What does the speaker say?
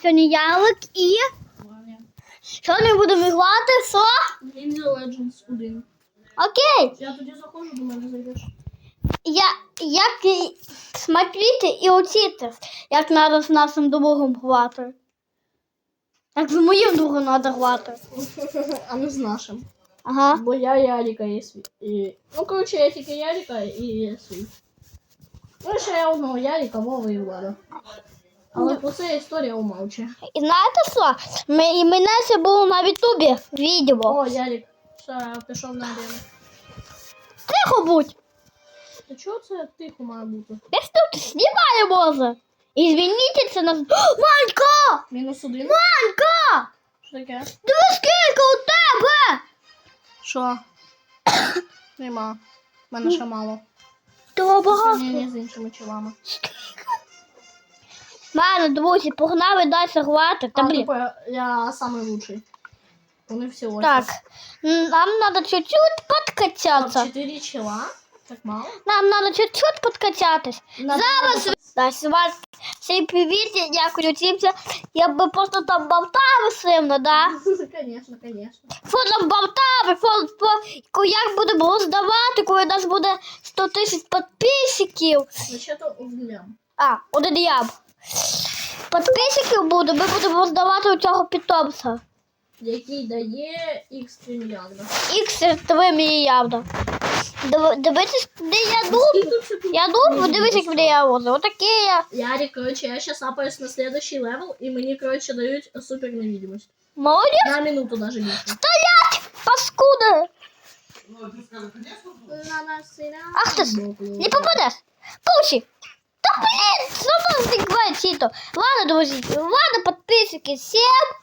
Сьогодні ялик і Ваня. сьогодні будемо грати що? Ninja Legends 1. Окей. Я тоді заходжу, до мене зайдеш. Я, як і смотрите і учитесь, як треба з нашим другом грати. Як з моїм другом треба грати. А не з нашим. Ага. Бо я Ярика і свій. І... Ну, коротше, я тільки Ярика і свій. Ну, ще я одного Ярика, Вова і Влада. Але про це історія умовче. І знаєте що? Ми, і мене ще було на Ютубі відео. О, Ярик, все, пішов на арену. Тихо будь. Та чого це тихо має бути? Я ж тут знімаю може. І звільніть це нас. О, Ванька! Мінус один? Ванька! Що таке? Диви скільки у тебе! Що? Нема. У мене ще мало. Того багато. Сравнення з іншими чолами. Ладно, друзі, погнали далі грати. Та А, блін. типа, я самий лучший. Вони всі ось. Так, нам надо чуть-чуть подкачаться. Чотири чола? Так мало? Нам надо чуть-чуть подкачатись. Надо- Зараз да, з вас всім привіт, я включився. Я би просто там болтав сильно, да? Конечно, конечно. Що там болтав, що, що, як будемо роздавати, коли у нас буде 100 тисяч підписчиків. Вообще-то углям. А, один я. Підписчиків буде, ми будемо роздавати у цього питомця. Який дає X трильйонів. Х 3 мільярда. Див- Дивитесь, де я дуб. Я дуб, дивись, як де я возу. Отакі я. Ярик, короче, я сейчас апаюсь на следующий левел, и мне, короче, дают супер невидимость. Молодець, На минуту даже меньше. стоять! Паскуди! Ах ти не попадеш. Пучі! Та блін, знову бывает сито. Ладно, друзі, ладно, підписчики, всім